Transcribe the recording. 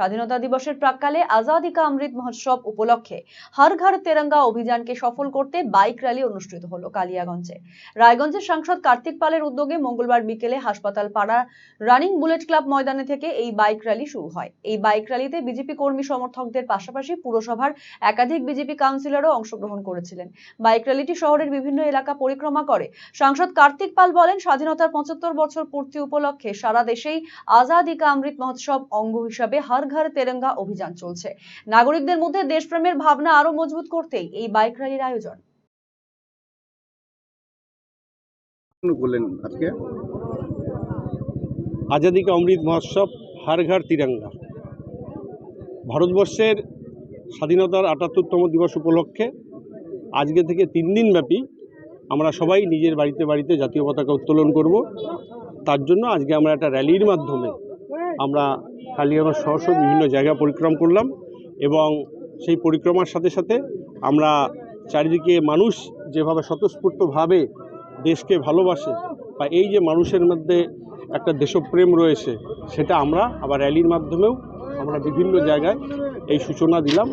স্বাধীনতা দিবসের প্রাককালে আজাদি কা অমৃত মহোৎসব উপলক্ষে হর ঘর তেরঙ্গা অভিযানকে সফল করতে বাইক র্যালি অনুষ্ঠিত হলো কালিয়াগঞ্জে। রায়গঞ্জের সাংসদ কার্তিক পালের উদ্যোগে মঙ্গলবার বিকেলে হাসপাতাল পাড়া রানিং বুলেট ক্লাব ময়দানে থেকে এই বাইক র্যালি শুরু হয়। এই বাইক র্যালিতে বিজেপি কর্মী সমর্থকদের পাশাপাশি পুরসভার একাধিক বিজেপি কাউন্সিলরও অংশগ্রহণ করেছিলেন। বাইক র্যালিটি শহরের বিভিন্ন এলাকা পরিক্রমা করে। সাংসদ কার্তিক পাল বলেন, স্বাধীনতার পঁচাত্তর বছর পূর্তি উপলক্ষে সারা দেশেই আজাদি কা অমৃত মহোৎসব অঙ্গ হিসাবে হর ঘর তেরঙ্গা অভিযান চলছে। নাগরিকদের মধ্যে দেশপ্রেমের ভাবনা আরও মজবুত করতেই এই বাইক র্যালির আয়োজন। আজাদি কা অমৃত মহোৎসব হার ঘর তিরঙ্গা। ভারতবর্ষের স্বাধীনতার আটাত্তরতম দিবস উপলক্ষে আজকে থেকে তিন দিন ব্যাপী আমরা সবাই নিজের বাড়িতে বাড়িতে জাতীয় পতাকা উত্তোলন করব। তার জন্য আজকে আমরা একটা র্যালির মাধ্যমে আমরা কালিয়াগঞ্জ সহ বিভিন্ন জায়গা পরিক্রম করলাম এবং সেই পরিক্রমার সাথে সাথে আমরা চারিদিকে মানুষ যেভাবে স্বতঃস্ফূর্তভাবে দেশকে ভালোবাসে বা এই যে মানুষের মধ্যে একটা দেশপ্রেম রয়েছে, সেটা আমরা আবার র্যালির মাধ্যমেও আমরা বিভিন্ন জায়গায় এই সূচনা দিলাম।